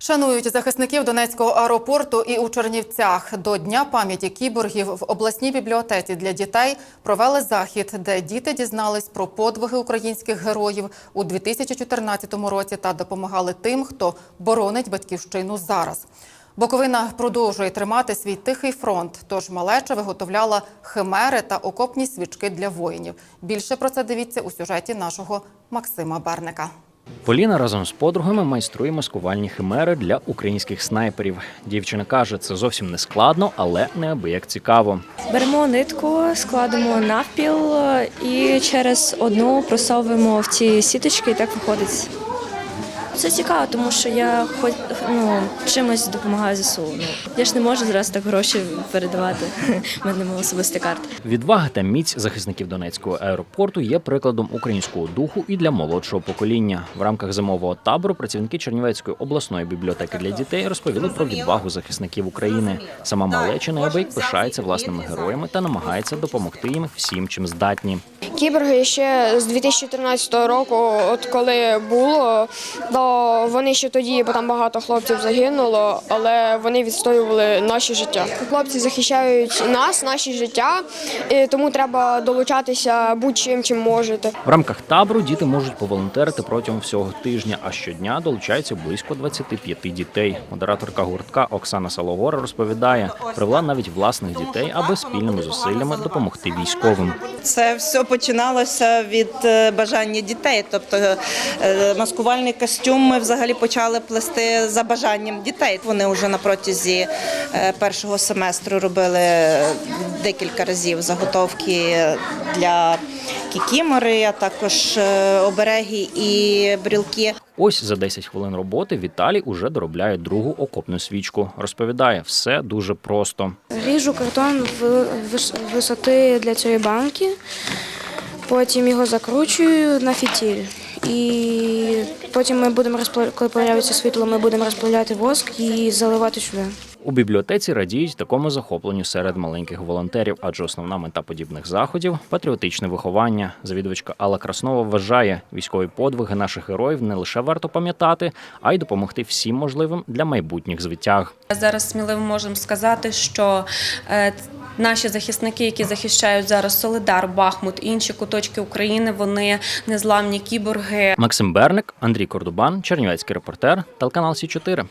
Шанують захисників Донецького аеропорту і у Чернівцях. До Дня пам'яті кіборгів в обласній бібліотеці для дітей провели захід, де діти дізнались про подвиги українських героїв у 2014 році та допомагали тим, хто боронить батьківщину зараз. Боковина продовжує тримати свій тихий фронт, тож малеча виготовляла химери та окопні свічки для воїнів. Більше про це дивіться у сюжеті нашого Максима Берника. Поліна разом з подругами майструє маскувальні химери для українських снайперів. Дівчина каже, це зовсім не складно, але неабияк цікаво. Беремо нитку, складемо навпіл е, і через одну просовуємо в ці сіточки, і так виходить. Це цікаво, тому що я хоч ну, чимось допомагаю ЗСУ. Ну, я ж не можу зараз так гроші передавати. У мене немає особистої карти. Відвага та міць захисників Донецького аеропорту є прикладом українського духу і для молодшого покоління. В рамках зимового табору працівники Чернівецької обласної бібліотеки для дітей розповіли про відвагу захисників України. Сама малеча неабияк пишається власними героями та намагається допомогти їм всім, чим здатні. Кіборги ще з 2014 року, от коли було, то вони ще тоді, бо там багато хлопців загинуло, але вони відстоювали наші життя. Хлопці захищають нас, наші життя, і тому треба долучатися будь-чим, чим можете. В рамках табору діти можуть поволонтерити протягом всього тижня, а щодня долучаються близько 25 дітей. Модераторка гуртка Оксана Салогора розповідає, привела навіть власних дітей, аби спільними зусиллями допомогти військовим. Це все починалося від е, бажання дітей. Тобто е, маскувальний костюм ми взагалі почали плести за бажанням дітей. Вони вже на протязі е, першого семестру робили декілька разів заготовки для кікімори, а також обереги і брілки. Ось за 10 хвилин роботи Віталій уже доробляє другу окопну свічку. Розповідає, все дуже просто. Ріжу картон в висоти для цієї банки, потім його закручую на фітіль. І потім ми будемо розпла- коли появиться світло, ми будемо розплавляти воск і заливати сюди. У бібліотеці радіють такому захопленню серед маленьких волонтерів, адже основна мета подібних заходів патріотичне виховання. Завідувачка Алла Краснова вважає, військові подвиги наших героїв не лише варто пам'ятати, а й допомогти всім можливим для майбутніх звитяг. Зараз сміливо можемо сказати, що е, наші захисники, які захищають зараз Солидар, Бахмут, інші куточки України, вони незламні кіборги. Максим Берник, Андрій Кордубан, Чернівецький репортер, телеканал Сі 4